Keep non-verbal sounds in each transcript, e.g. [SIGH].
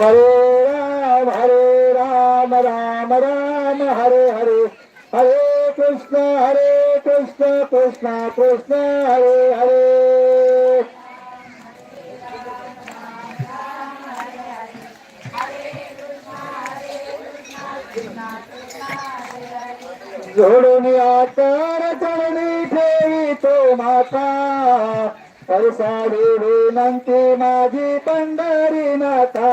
हरे राम हरे राम राम राम हरे हरे। हरे कृष्ण हरे कृष्ण कृष्ण कृष्ण हरे हरे। जोडून आता चरणी ठेवी तो माता। परसाडी विनंती माझी पंढरी नाथा.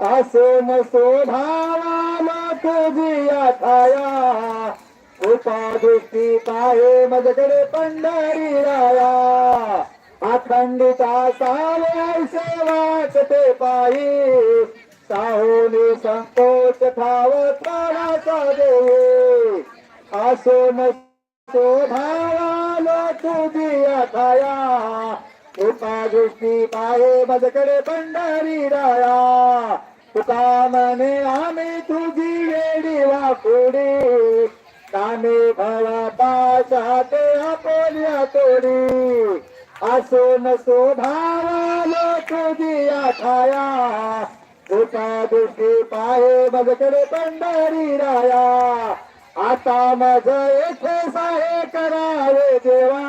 असून शोभावाला तुझी आथाया कृपा दृष्टी पाहे मजकडे पंढरी राया. अखंडिता सावे सेवा ते पायी साहोनी संकोच ठाव प्राणाचा असो नसो शोभावालो तुझी आठाया कृपा दृष्टी पाहे मजकडे पंढरी राया. तुका मने आम्ही तुझी वेडी वाकुडी. कामे भवा पाशाते आपोल्या तोडी. असो नसो शोभावालो तुझी आठाया कृपा दृष्टी पाहे मजकडे पंढरी राया. आता माझ एक साहे करावे देवा.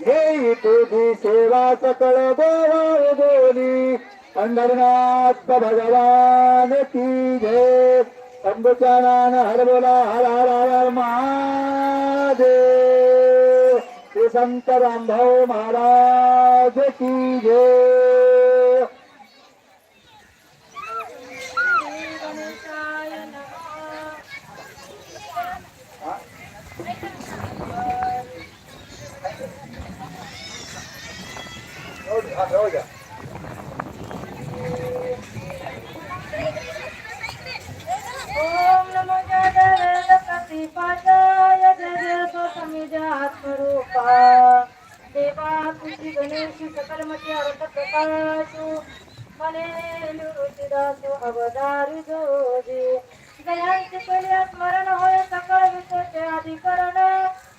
घेई तुझी सेवा सकळ देवा बोली. पंढरनाथ भगवान की जय शंभुचानन हर बोला हर हर हर महादेव. श्री संत रामभाऊ महाराज की जय गणेशाय नमः ओम नमो जगदेव प्रतिपादाय जगदेव समिजात्मरूपा देवा तुझी गणेश सकलमती अर्थ प्रकाशु मने निवृत्तीदासो अवतारी जोजी जयांची केली स्मरण होय सकळ विश्वचे अधिकरण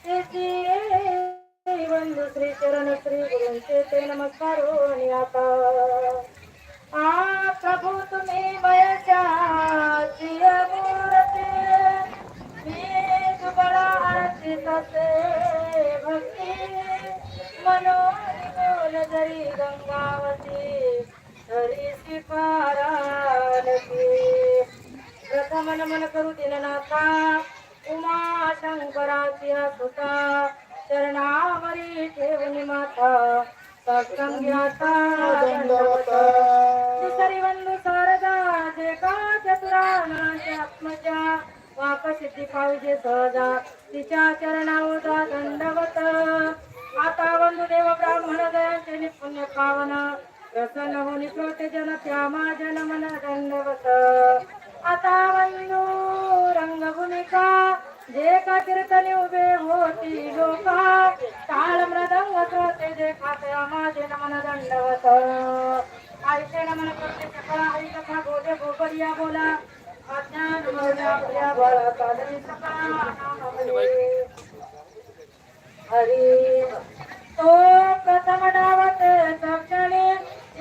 तेची श्री चरण श्री गुरूंचे ते नमस्कार होणी आता. आ प्रभू तुम्ही मयच्या प्रिय मूर्ती. मी तुबळा अर्चित से भक्ती. मनोन बोल जरी गंगावती तरी स्वीकारालती प्रथम नमन करू दिननाथा उमा शंकराची सुता चरणावरी ठेवणी माता. सत्संग्याचा दंडवत दुसरी बंधू शारदा जे का चतुरानाचे आत्मजा. वाक सिद्धी पाहिजे सहजा. तिच्या चरणावता दंडवत आता बंधू देव ब्राह्मण दयांचे निपुण्य पावन. प्रसन्न होनी श्रोते जन त्या माझ्या मन दंडवत आता बंधू रंगभूमिका कीर्तनी उभे होती लोका काळ मृदंग ते जे खाते माझे नमन दंडवत आयते नमन करते सकळा हरी कथा बोले. गोबरिया बोला अज्ञान मोर्या प्रिया कादरी सकळा हरी. तो प्रथम डावत सक्षणे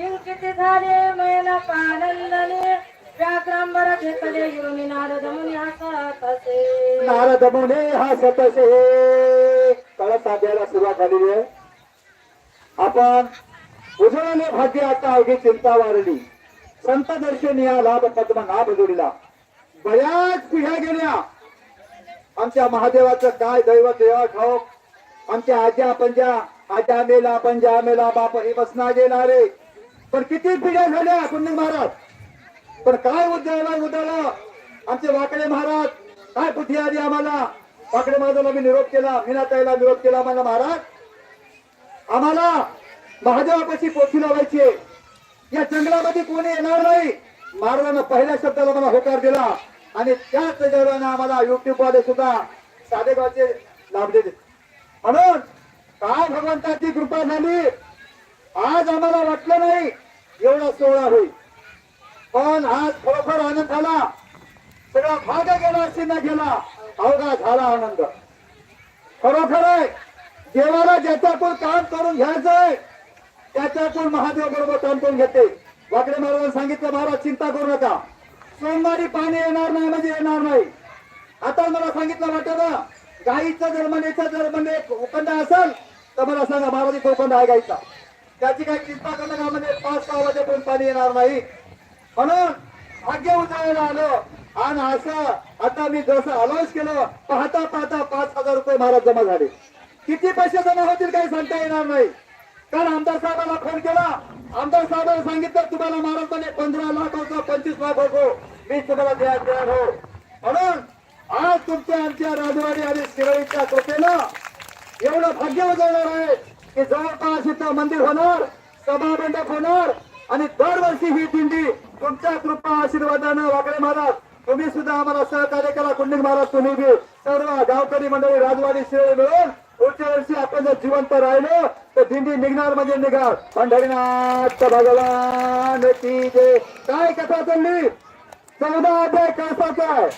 इंकिती झाले मैना पानंदने व्याघ्रांबर घेतले गुरुनी नारद मुनी हसत असे. नारद मुने हसत असे. कळत द्यायला सुरुवात झालेली आहे. आपण उजळले भाग्य आता अवघी चिंता वारली संत दर्शन या लाभ पद्म नाभ जोडीला. बऱ्याच पिढ्या गेल्या. आमच्या महादेवाचं काय दैवत देवा ठाऊक आमच्या आज्या पंजा आज्या मेला पंजा मेला बाप हे बसना गेला रे पण किती पिढ्या झाल्या पुण्य महाराज? पण काय उद्याला उद्याला आमचे वाकडे महाराज काय बुद्धी आली आम्हाला? वाकडे महाराजाला मी निरोप केला मीनाताईला निरोप केला मला महाराज. आम्हाला महादेवापाशी पोथी लावायची आहे. या जंगलामध्ये कोणी येणार नाही. महाराजांना पहिल्या शब्दाला मला होकार दिला आणि त्याच जगानं आम्हाला युट्यूब सुद्धा साधेगावचे दिले. म्हणून काय भगवंताची कृपा झाली? आज आम्हाला वाटलं नाही एवढा सोहळा होईल. पण आज खरोखर आनंद झाला सगळा भाग गेला असं ना गेला अवघा झाला आनंद. खरोखर आहे देवाला ज्याच्याकडून काम करून घ्यायचंय त्याच्याकडून महादेव बरोबर काम करून घेते. वाकडे महाराजांनी सांगितलं महाराज चिंता करू नका. सोमवारी पाणी येणार नाही म्हणजे येणार नाही. आता मला सांगितलं वाटत ना गाईचा जर म्हणेचा जर म्हणजे, म्हणजे उकंड असेल तर मला सांगा महाराज इथं उकंड आहे गाईचा. त्याची काही चिंता करणं का म्हणजे पाच सहा वाजेपर्यंत पाणी येणार नाही. म्हणून भाग्य उजळायला आलं. आणि असं आता मी जसं अलाउन्स केलं पाहता पाहता पाच हजार रुपये महाराज जमा झाले. किती पैसे जमा होतील काही सांगता येणार नाही. कारण आमदार साहेबांना फोन केला. आमदार साहेबांना सांगितलं तुम्हाला महाराज पंधरा लाख होतो पंचवीस लाख होतो. मी तुम्हाला द्या तयार हो. म्हणून आज तुमच्या आमच्या राजवाडी आणि शिरोईच्या कृपेनं एवढं भाग्य उजळणार आहे की जवळपास इथं मंदिर होणार सभा मंडप होणार आणि दरवर्षी ही दिंडी तुमच्या कृपा आशीर्वादानं वाकडे महाराज तुम्ही सुद्धा आम्हाला सहकार्य करा कुंडिक महाराज तुम्ही बी. सर्व गावकरी मंडळी राजवाडी शिळे मिळून पुढच्या वर्षी आपण जर जिवंत राहिलो तर दिंडी निघणार म्हणजे निघाल पंढरीनाथ भगवान की जय. काय कथा चालली? चौदा अध्याय कळसाचा आहे.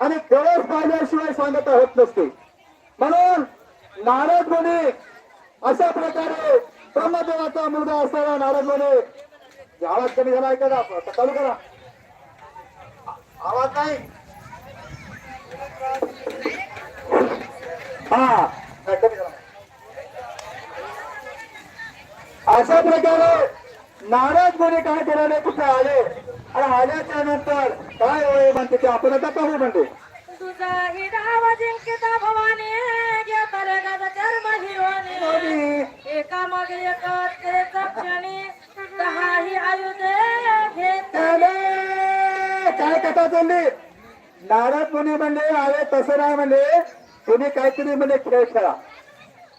आणि कळस पाहिल्याशिवाय सांगता होत नसते. म्हणून नारद मुनी अशा प्रकारे ब्रह्मदेवाचा मुलगा असणारा नारद मुनी आवाज कमी झाला ऐका आता चालू करा. आवाज नाही? हा नाही, कमी झाला. अशा प्रकारे नारद मुनी काय करायला कुठे आले? आणि आल्याच्यानंतर काय होय म्हणते ते आपण आता पाहू म्हणते. भवानी एका मग एक ते आयुधे घेत काय कथा चालली नारद मुनी म्हणले अरे तसं नाही म्हणले. तुम्ही काहीतरी म्हणजे खेळ खेळा.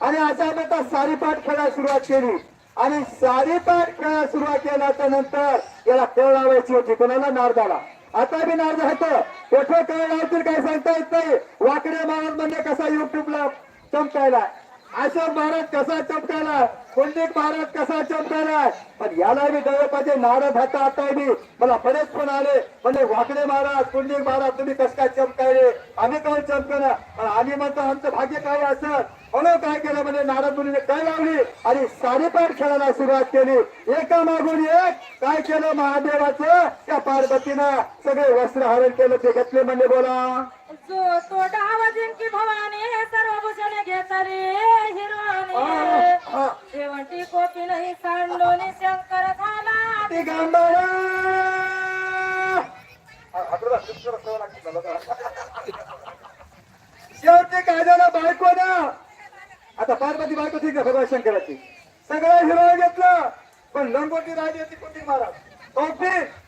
आणि अचानक म्हणता सारीपाठ खेळायला सुरुवात केली. आणि सारीपाठ खेळायला सुरुवात केल्याच्यानंतर याला खेळ लावायची होती कोणाला? नारदाला. आता मी नारद होतं. कुठे खेळ लावतील काही सांगता येत नाही. वाकडे मारत म्हणजे कसा युट्यूबला चमकायला? अशोक महाराज कसा चमकायला? कुंडिक महाराज कसा चमकायला? पण याला मी दळ पाहिजे नारद हाता आता मला बरेच पण आले. म्हणजे वाकडे महाराज कुंडिक महाराज तुम्ही कस काय चमकायले? आम्ही काय चमकणार? पण आम्ही म्हणतो आमचं भाग्य काय असं? म्हणून काय केलं? म्हणजे नारद मुलीने काय लावली? आणि साडेपाठ खेळायला सुरुवात केली. एका मागून एक. काय केलं महादेवाचं? त्या पार्वतीनं सगळे वस्त्र हरण केलं. ते घेतले म्हणजे बोला. जो तो डाव जिंकी भवानी सर्व भूषणे घेता रे हिरोनी. शेवटी कोपी नाही सांडोनी शंकर झाला. शेवटी काय झालं बायको ना आता पार्वती बायको ठीक आहे भगवान शंकराची. सगळं हिरो घेतलं. पण लंगोटी राहिली होती कुठे महाराज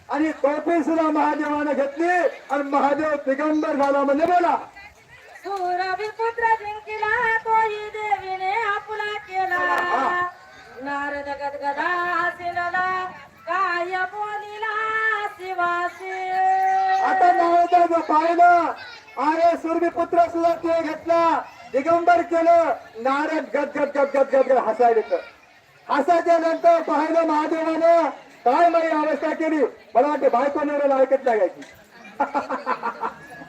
आणि टोपी सुद्धा महादेवानं घेतली आणि महादेव दिगंबर झाला म्हणजे बोला. सुरभी पुत्र जिंकिला तोही देवीने आपला केला. नारद गदगदा हसिनला काय बोलिला शिवासी. आता नारदाचं पाहिलं. अरे सुरभी पुत्र सुद्धा ते घेतला. दिगंबर केलं. नारद गद गद गद गद गद गद हसायला हसायच्या नंतर पाहिलं महादेवानं काय माझी अवस्था केली? मला वाटते बायको निवडायला ऐकत लागायची [LAUGHS]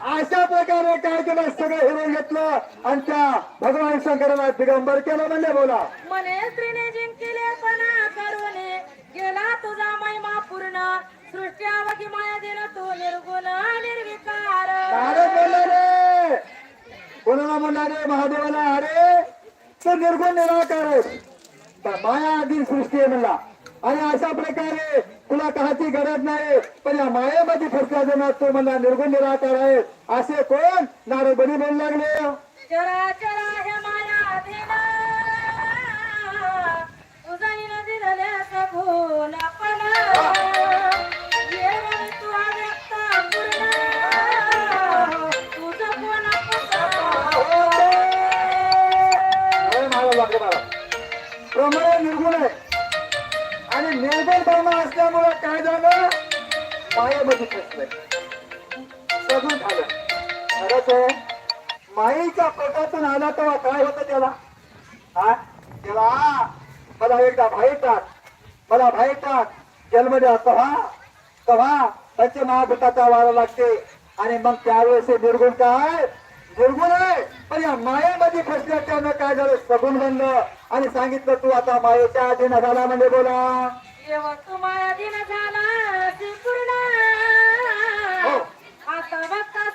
अशा प्रकारे काय केलं? सगळं हिरो घेतलं आणि त्या भगवान शंकराला दिगंबर केलं म्हणजे बोला. मने स्त्रीने जिंकिले पणा करूने गेला तुझा महिमा पूर्ण. सृष्टी अवघी माया दिन तू निर्गुण निर्विकार. नारद बोलला रे. कोणाला म्हणला रे? महादेवाला. अरे तो निर्गुण निराकार माया आधी सृष्टी आहे म्हणला. आणि अशा प्रकारे तुला काहाची गरज नाही पण या मायेमध्ये फसला जाणार तो म्हणला निर्गुण निराकार आहे. असे कोण? नारद बनी बोलू लागले. चरा चरा हे माया दिन. तुझा नदी दिले गुण पण येऊन तुला व्यक्त निर्बल भावना असल्यामुळे काय झालं? मायेमध्ये फसलंय सगळं झालं. खरंच आहे. माईच्या पोटातून आला तेव्हा काय होतं त्याला? हा? तेव्हा मला एकदा बाहेर टाक. मला बाहेर टाक. जन्म द्या तेव्हा तेव्हा महाभूताचा वारा लागते. आणि मग त्यावेळेस हे निर्गुण काय? निर्गुण आहे. पण या मायेमध्ये फसल्या त्यानं काय झालं? सगुण बनलं. आणि सांगितलं तू आता मायेच्या अधीन झाला म्हणजे बोला. तुम्हाला दिन झाला पूर्ण हो. आता बघता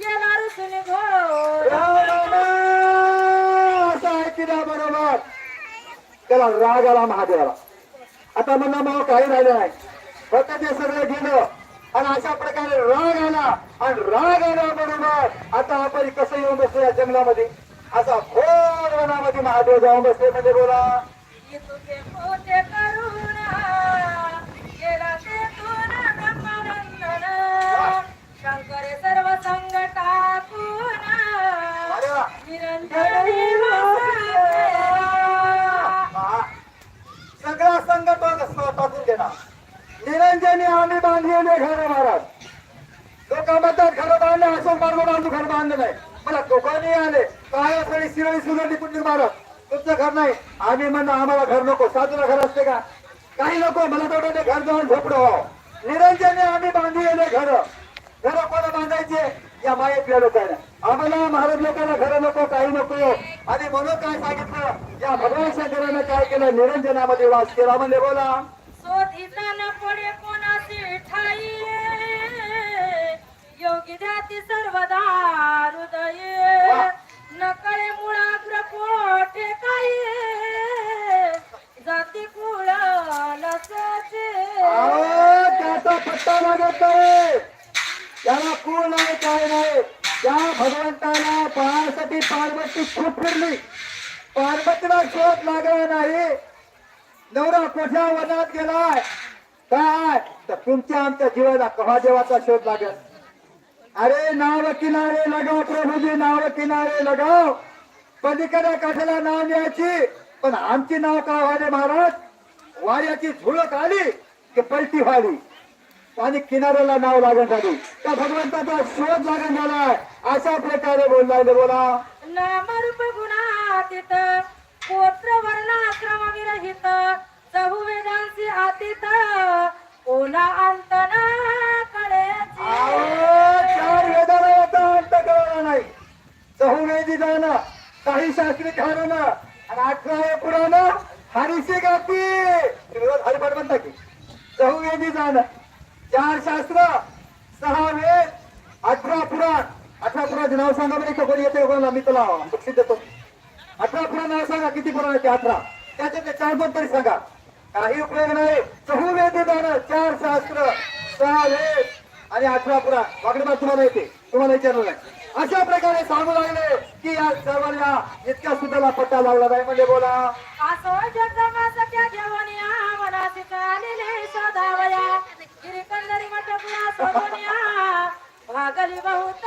गेला ऋषीने घोर. बरोबर. त्याला राग आला महादेवाला. आता म्हणा मग काही राहिलं नाही. फक्त ते सगळं गेलं. आणि अशा प्रकारे राग आला आणि राग आल्याबरोबर आता आपण कसं येऊन बसलो या जंगलामध्ये? असा खोड वनामध्ये महादेव जाऊन बसले म्हणजे बोला. सगळा संघ तो टाकून देणार निरंजनी आम्ही बांधलेले घर महाराज. लोक म्हणतात घर बांधले अशोक मार्ग बांधू घर बांधलं नाही मला दोघांनी आले काय असं शिरळी सुरळी कुठली महाराज. तुमचं घर नाही. आम्ही म्हणणं आम्हाला घर नको. साधूला घर असते का? काही नको. मला तेवढं घर जाऊन झोपडं निरंजनी आम्ही बांधलेले घर. घर कोणा बांधायचे? या मायेतल्या लोकांना. आम्हाला महाराज लोकांना घर नको काही नको. आणि म्हणून काय सांगितलं? या भगवान शंकरानं काय केलं? निरंजनामध्ये वास केला. म्हणजे बोला. शोधिता न पडे कोणाची ठाई योगी ध्याती सर्वदा हृदय. न कळे मुळाग्र कोठे काही जाती कुळ अहो, त्याचा पत्ता लागत नाही त्याला कुळ नाही काय नाही. त्या भगवंताला पाहण्यासाठी पार्वती खूप फिरली. पार्वतीला शोध लागला नाही. नवरा कोठ्या वनात गेलाय? काय? तर तुमच्या आमच्या जीवाला कव्हा देवाचा शोध लागेल? अरे नाव किनारे लगाव प्रभूजी नाव किनारे लगाव. पलीकडे काठाला नाव न्यायची? पण आमची नाव का व्हाले महाराज? वाऱ्याची झुळक आली की पलटी व्हावी आणि किनाऱ्याला नाव लागण झाली. त्या भगवंताचा शोध लागण झालाय. अशा प्रकारे बोललाय बोला पोत्र वर्ण गोत्र विरहित सहु वेदांची आतीत ओला अंतना कळे चार वेदाला याचा अंत कळला नाही. चहुवेदी जाणं काही शास्त्री ठरवणं आणि अठरा पुराण हरिशी गाती. तुम्ही रोज हरिपाठ म्हणता की चहुवेदी जाणं चार शास्त्र सहा वेद अठरा पुराण. अठरा पुराणाचे नाव सांगा बरं कोणी येते कोणाला? मी तुला सिद्ध देतो अठरा पुराण नाव सांगा किती पुराण आहे ते अठरा? त्याच्यातले चार पण तरी सांगा. काही उपयोग नाही. चहुवेदी जाणं चार शास्त्र सहा वेद आणि अठरा पुराण वाकडे बाब तुम्हाला येते. तुम्हाला विचारलं नाही. अशा प्रकारे सांगू लागले की या सर्वांना इतक्या सुद्धा पट्टा लागला नाही. म्हणजे बोला. असो सदावया. गिरिकंदरी सोडूनिया भागली बहुत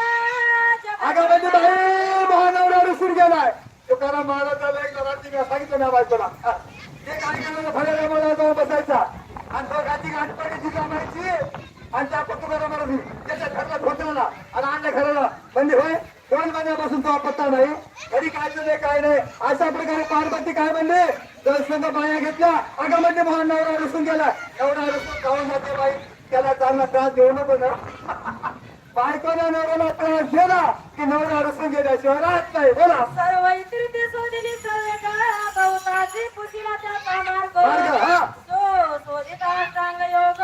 अगं म्हणजे बाई महानवरा रुसून गेलाय. तुकाराम महाराजाला एक रात्री मी सांगितलं ना बायकोला. ते काय करायला फळ्याला मला जाऊन बसायचा. आणि दोघांची गाठ पडायची जमायची आणि त्या तुकाराम महाराज त्याच्या घरला खोटवला आणि आणल्या घराला. म्हणजे होय दोन महिन्यापासून तो पत्ता नाही? कधी काय नाही काय नाही. अशा प्रकारे पार्वती काय म्हणले? तर बाया घेतल्या. अगं म्हणजे महान नवरा रुसून गेला. एवढा रुसून खाऊन जाते बाई त्याला चांगला त्रास देऊ नको ना. बायकोला नवऱ्याला त्रास दिला की नवरा रुसून गेल्याशिवाय राहत नाही. बोला. सर्व इतरिते शोधिली सर्वे गवताची पुशीला त्याचा मार्ग, मार्ग हा. तो शोधिता सांग योग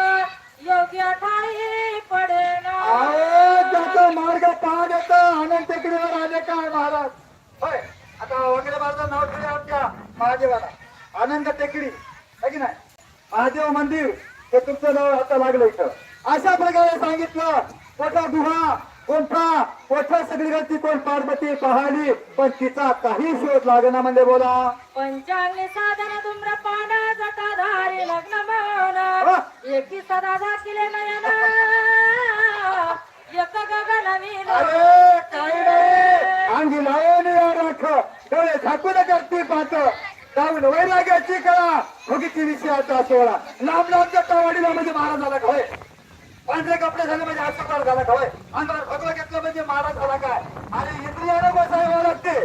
योग्य ठाई पडे अहो त्याचा मार्ग पाहत येत आनंद टेकडीवर आले काय महाराज? होय. आता वगैरे माझं नाव ठेवले महादेवाला आनंद टेकडी. है की नाही? महादेव मंदिर. हे तुमचं नाव आता लागलं इथं. अशा प्रकारे सांगितलं. कोठा गुहा कोणता? कोठा सगळी कोण पार्वती पाहिली? पण तिचा काही शोध लागना म्हणजे बोला. पंचांगी साधन धूम्रपान जटाधारी लग्न. मौन एकी सदा दाखिले नयन. अरे काही नाही. अंगी लावून या राख. डोळे झाकून करते पाहत जाऊन वैराग्याची कळा. भोगीची विषयाचा सोहळा. लांब लांबच्या टावाडीला म्हणजे महाराज झाला काय पांढरे कपडे झाले म्हणजे अस्पताल झाला काय अंगावर भगवा घेतलं म्हणजे महाराज झाला काय आणि इंद्रियानं बसायला लागते.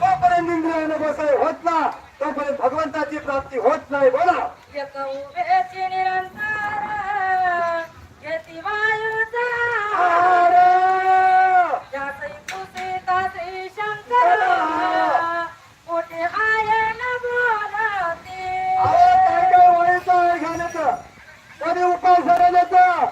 तोपर्यंत इंद्रियानं बसाय होत ना तोपर्यंत भगवंताची प्राप्ती होत नाही. बोला. कोणी उपासना देतं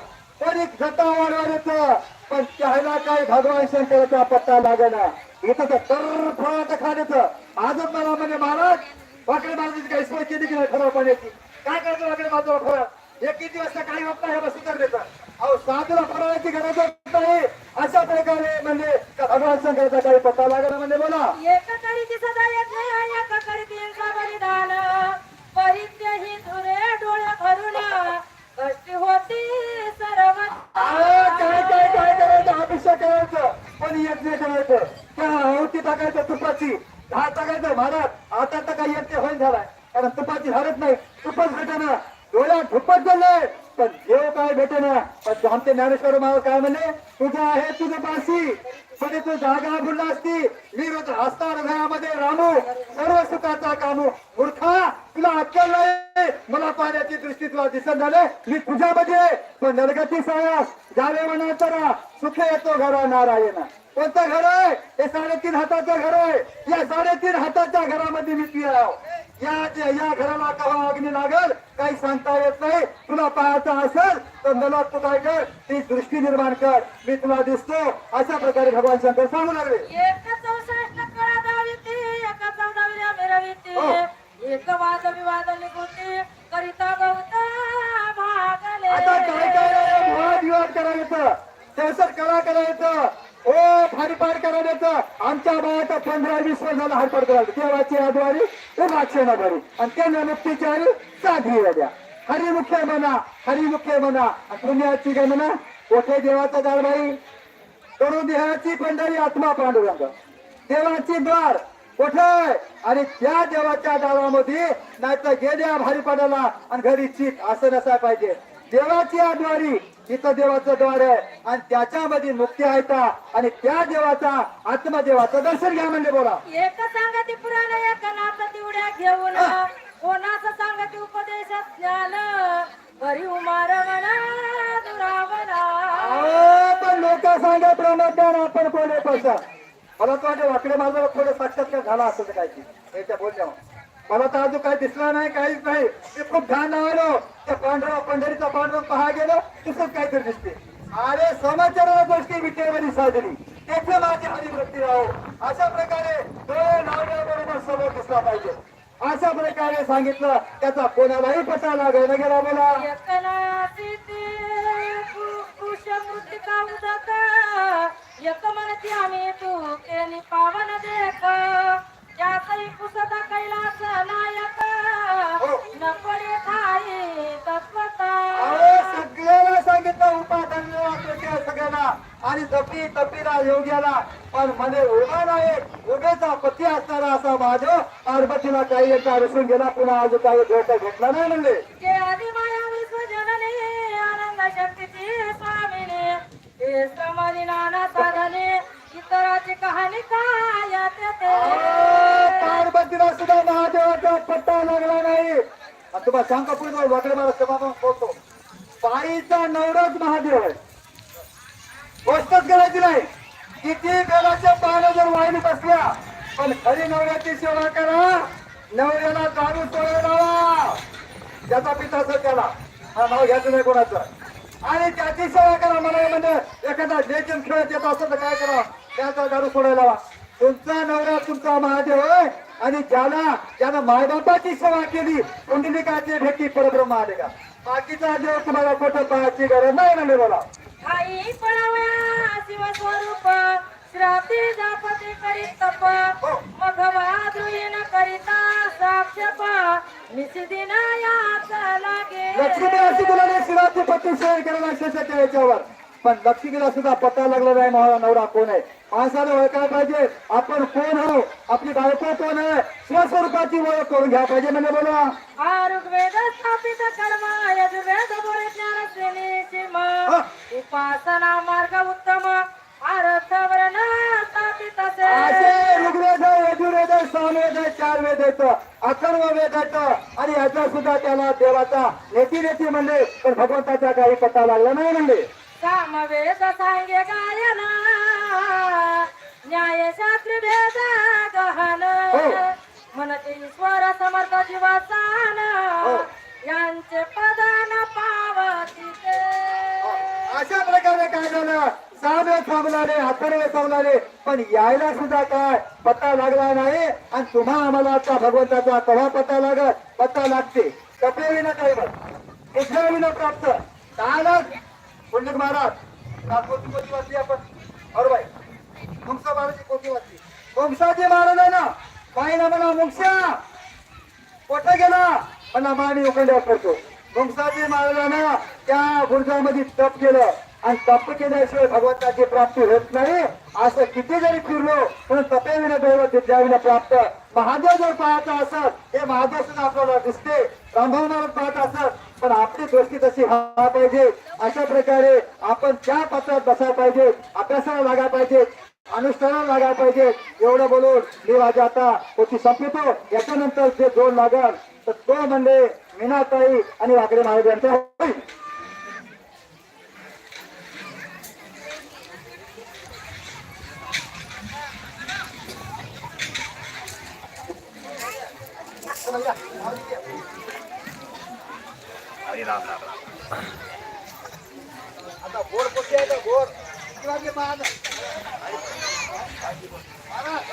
कोणी घटा वाढवा देतं पण त्याला काय भगवान त्याचा पत्ता लागेना. इथं तर तरफाट खाण्याचं आजच मला म्हणजे महाराज वाकडे महाराजाची काही सोय केली की नाही खरं पाण्याची? काय करायचं वाकडे माझं खरं? एक किती वाजता काही होत नाही हे बस उत्तर देतं अहो साधूला फराळाची गरज नाही. अशा प्रकारे म्हणजे भगवान शंकराचा काही पत्ता लागला म्हणजे बोला. एक करीती सदा येत नाही एक करीती यांचा बलिदान. परित्य ही धुरे डोळ्या भरून कष्टी होती सर्व काय काय काय करायचं? अभिषेक करायचं. पण यज्ञ करायचं. त्या टाकायचं तुपाची. दहा टाकायचं महाराज आता तर काही यज्ञ होईल झालाय. कारण तुपाची हरत नाही. तुपच भेटेना. पण देव काय भेटेना? पण आमचे ज्ञानेश्वर महाराज काय म्हणे तुझं आहे तुझं पाशी पण तू जागा भुलला असती मी रोज हस्ता हृदयामध्ये रामू सर्व सुखाचा कामू. मूर्खा तुला अक्कल नाही. मला पाहण्याची दृष्टी तुला दिसत झाले मी तुझ्यामध्ये पण नरगती सायास जावे म्हणा सुख येतो घरा नारायण. कोणतं घर आहे? हे साडेतीन हाताचं घर आहे. या साडेतीन हाताच्या घरामध्ये मी ती या या घराला केव्हा अग्नी लागल काही सांगता येत नाही. तुला पाहायचं असेल तर मला तू काय कर ती दृष्टी निर्माण कर. मी तुला दिसतो. अशा प्रकारे भगवान शंकर सांगू लागले. एक वाद विवाद निघुते करिता गौता भागले. आता काय काय वाद विवाद करायचं. त्यासर करा करायचं. ओ फारीपाड करायचं. आमच्या बाळाचा पंधरा वीस वर्ष झाला हरपड करायचं देवाची आदवारी ते मागचे ना आणि त्यांना मुक्तीची आली साधी द्या. हरिमुख्य म्हणा हरिमुख्य म्हणा. पुण्याची काय म्हणा? कोठे देवाचा दारबाई करू देहाची पंढरी आत्मा पांडुरंग. देवाची द्वार. कुठे? आणि त्या देवाच्या दारामध्ये नाही तर गेल्या भारी पडायला आणि घरी चीक असं नसाय पाहिजे. देवाची आद्वारी इथं देवाचं द्वार आहे. आणि त्याच्यामध्ये मुक्ती आहे का? आणि त्या देवाचा आत्मदेवाचं दर्शन घ्या म्हणजे बोला. एक सांगती पुराण एक तिवड्या घेऊन. कोणाचं सांगती उपदेशात ज्ञान? घरी उमार पण लोक सांगे आपण कोणी पैसा मला तर वाटतं वाकडे माझं थोडं साक्षात्कार झाला असं काय की याच्या बोलण्यावर मला तर अजून काय दिसला नाही काहीच नाही. मी खूप ध्यान लावलो. त्या पांढरा पंढरीचा पांढरा पहा गेलो तसंच काहीतरी दिसते. अरे समाचाराला गोष्टी विटेवरी साजरी त्याचे माझी हरिवृत्ती राहो. अशा प्रकारे डोळे लावण्याबरोबर समोर दिसला पाहिजे. अशा प्रकारे सांगितलं त्याचा कोणालाही पता लागेल गेला बोला पुरुष मृतिका उदक. एक म्हणती आम्ही तू केली पावन देख. त्यातही पुसता कैलास नायक. नपडे थाई तत्वता. अरे सगळ्याला सांगितलं उपाधान सगळ्यांना. आणि तपी तपीला योग्याला. पण म्हणे उभा नाही. उभेचा पती असणारा असा माझं पार्वतीला काही एकदा रुसून गेला. पुन्हा अजून काही भेट घेतला नाही म्हणले. आदि माया विश्वजननी आनंद शक्तीची हे समाधी नाना साधने इतराची कहाणी काय अरे, ते? पार्वतीला सुद्धा महादेवाचा पत्ता लागला नाही. आणि तुम्हाला सांग का पुढे वाकडे मला सभागृहात बोलतो. पायीचा नवराच महादेव आहे. गोष्टच करायची नाही. किती बेलाच्या पानं जर वाहिनी बसल्या पण खरी नवऱ्याची सेवा करा. नवऱ्याला दारू सोय लावा. ज्याचा पिता त्याला. हा नाव घ्यायचं नाही कोणाचं. आणि त्याची सेवा करा मला म्हणजे एखादा लेखन खेळत येत असेल तर काय करा? त्याचा दारू सोडायला लावा. तुमचा नवरा तुमचा महादेव आहे. आणि ज्याला ज्यानं मायबापाची सेवा केली कुंडलिकाची भेटी परब्रह्म आले का? बाकीचा देव तुम्हाला कुठं पाहायची गरज नाही म्हणजे बोला स्वरूप. श्रावती जापती करीत तप मग वादुईन करिता साक्षप निशिदिन याच लागे. लक्ष्मी अशी शेअर याच्यावर. पण लक्ष्मीला सुद्धा पत्ता लागला नाही माझा नवरा कोण आहे? माणसाला ओळखायला पाहिजे? आपण कोण आहो आपली बायको कोण आहे? स्वस्वरूपाची ओळख करून घ्या पाहिजे म्हणजे बोला ऋग्वेद स्थापित कर्म यजुर्वेद बोले ज्ञान. उपासना मार्ग उत्तम असे. ऋग्वेद यजुर्वेद सामवेद चार वेद येत. अथर्व वेद येत. आणि याचा सुद्धा त्याला देवाचा नेती नेती म्हणले. पण भगवंताचा काही पत्ता लागला नाही म्हणले. सामवेद सांगे गायन न्यायशास्त्री भेद गहन हो. म्हणते ईश्वर समर्थ जीवासान हो. यांचे पदान पावती ते. अशा प्रकारे काय झालं? सामे थांबलाले हाताने थांबलाले पण यायला सुद्धा काय? पत्ता लागला नाही आणि तुम्हा आम्हाला आता भगवंताचा कवा पत्ता लागत? पत्ता लागते. कपेविना काही बघ विना प्राप्त. कालच पंडित महाराज काल कोणती कोणती वाचली आपण? बरोबर मुंगसा महाराजची कोणती वाचली? मुंगसाजी महाराज आहे ना? काही ना मला मुंगसा. कोठे गेला? पण मामी उकडल्यावर करतो मुंगसाजी महाराजांना त्या गुर्जामध्ये तप केलं. आणि तप केल्याशिवाय भगवंताची प्राप्ती होत नाही. असं किती जरी फिरलो पण तपेविना दैवत विद्याविना प्राप्त. महादेव जर पाहायचा असत हे महादेव सुद्धा आपल्याला दिसते. रामभावनावर पाहत असत पण आपली गोष्टी तशी व्हायला पाहिजे. अशा प्रकारे आपण त्या पत्रात बसायला पाहिजे अभ्यासाला लागायला पाहिजे अनुष्ठानाला लागायला पाहिजे. एवढं बोलून मी माझ्या आता होती संपतो. याच्यानंतर जे दोन लागल तर तो म्हणजे मीनाताई आणि वाकडे महाराज यांचा होईल. आता गोड कोणती आहे का गोड किंवा ते महाग? महाराज